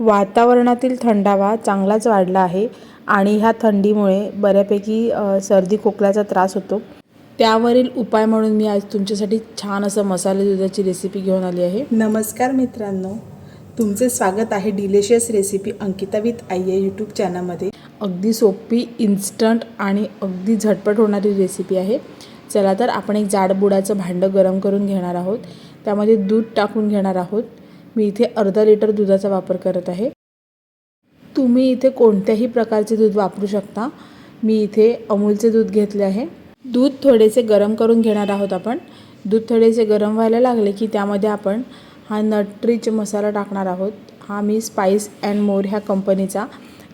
वातावरणातील थंडावा चांगलाच वाढला आहे आणि ह्या थंडीमुळे बऱ्यापैकी सर्दी खोकल्याचा त्रास होतो. त्यावरील उपाय म्हणून मी आज तुमच्यासाठी छान असं मसाले दुधाची रेसिपी घेऊन आली आहे. नमस्कार मित्रांनो. तुमचे स्वागत आहे डिलिशियस रेसिपी अंकिता विथ आई या यूट्यूब चॅनलमध्ये अगदी सोपी इन्स्टंट आणि अगदी झटपट होणारी रेसिपी आहे. चला तर आपण एक जाडबुडाचं भांडं गरम करून घेणार आहोत. त्यामध्ये दूध टाकून घेणार आहोत. मी इथे अर्धा लिटर दुधाचा वापर करत आहे. तुम्ही इथे कोणत्याही प्रकारचे दूध वापरू शकता. मी इथे अमूलचे दूध घेतले आहे. दूध थोडेसे गरम करून घेणार आहोत आपण. दूध थोडेसे गरम व्हायला लागले की त्यामध्ये आपण हा नटरीच मसाला टाकणार आहोत. हा मी स्पाइस अँड मोर ह्या कंपनीचा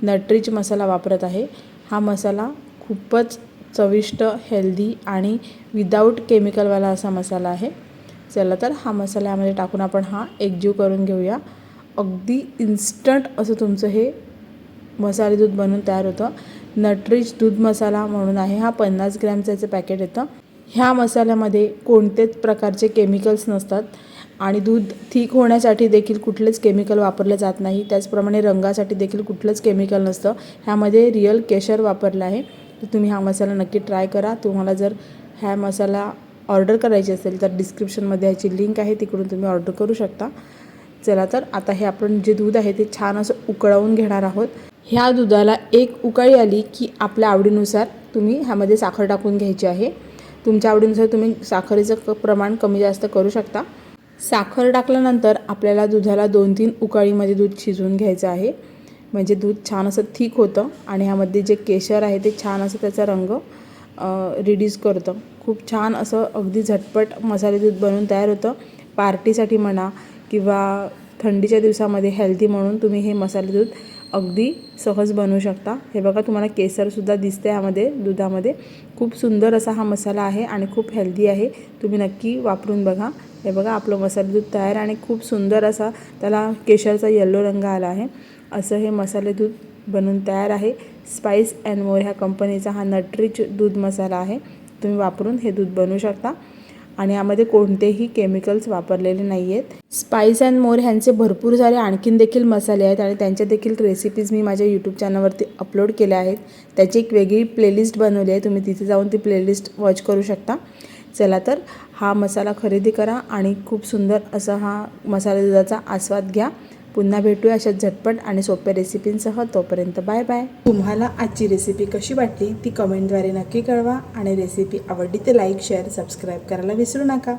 नटरीच मसाला वापरत आहे. हा मसाला खूपच चविष्ट हेल्दी आणि विदाऊट केमिकलवाला असा मसाला आहे. चला तर हा मसाला यामध्ये टाकून आपण हा एकजीव करून घेऊया. अगदी इन्स्टंट असं तुमचं हे मसाले दूध बनून तयार होतं. नट्रिच दूध मसाला म्हणून आहे हा पन्नास ग्रॅमचं याचं पॅकेट येतं. ह्या मसाल्यामध्ये कोणतेच प्रकारचे केमिकल्स नसतात आणि दूध ठीक होण्यासाठी देखील कुठलेच केमिकल वापरले जात नाही. त्याचप्रमाणे रंगासाठी देखील कुठलंच केमिकल नसतं. ह्यामध्ये रिअल केशर वापरलं आहे. तर तुम्ही हा मसाला नक्की ट्राय करा. तुम्हाला जर ह्या मसाला ऑर्डर करायची असेल तर डिस्क्रिप्शनमध्ये ह्याची लिंक आहे तिकडून तुम्ही ऑर्डर करू शकता. चला तर आता हे आपण जे दूध आहे ते छान असं उकळवून घेणार आहोत. ह्या दुधाला एक उकळी आली की आपल्या आवडीनुसार तुम्ही ह्यामध्ये साखर टाकून घ्यायची आहे. तुमच्या आवडीनुसार तुम्ही साखरेचं क प्रमाण कमी जास्त करू शकता. साखर टाकल्यानंतर आपल्याला दुधाला दोन तीन उकळीमध्ये दूध शिजवून घ्यायचं आहे. म्हणजे दूध छान असं थिक होतं आणि ह्यामध्ये जे केशर आहे ते छान असं त्याचा रंग रिड्यूस करतं. खूप छान असं अगदी झटपट मसाले दूध बनवून तयार होतं. पार्टीसाठी म्हणा किंवा थंडीच्या दिवसामध्ये हेल्दी म्हणून तुम्ही हे मसाले दूध अगदी सहज बनवू शकता. हे बघा तुम्हाला केसरसुद्धा दिसते ह्यामध्ये दुधामध्ये. खूप सुंदर असा हा मसाला आहे आणि खूप हेल्दी आहे. तुम्ही नक्की वापरून बघा. हे बघा आपलं मसाले दूध तयार आणि खूप सुंदर असा त्याला केशरचा येल्लो रंग आला आहे. असं हे मसाले दूध बनवून तयार आहे. स्पाईस अँड मोर ह्या कंपनीचा हा नटरीच दूध मसाला आहे. तुम्ही वापरून हे दूध बनवू शकता. आणि यामध्ये कोणतेही केमिकल्स वापरलेले नाही आहेत स्पाईस अँड मोर ह्यांचे भरपूर सारे आणखीन देखील मसाले आहेत आणि त्यांच्या देखील रेसिपीज मी माझ्या यूट्यूब चॅनलवरती अपलोड केल्या आहेत. त्याची एक वेगळी प्लेलिस्ट बनवली आहे. तुम्ही तिथे जाऊन ती प्लेलिस्ट वॉच करू शकता. चला तर हा मसाला खरेदी करा आणि खूप सुंदर असा हा मसाला दुधाचा आस्वाद घ्या. पुन्हा भेटूया अशा झटपट आणि सोप्या रेसिपींसह तोपर्यंत बाय बाय. तुम्हाला आजची रेसिपी कशी वाटली ती कमेंटद्वारे नक्की कळवा आणि रेसिपी आवडली तर लाईक शेअर सबस्क्राईब करायला विसरू नका.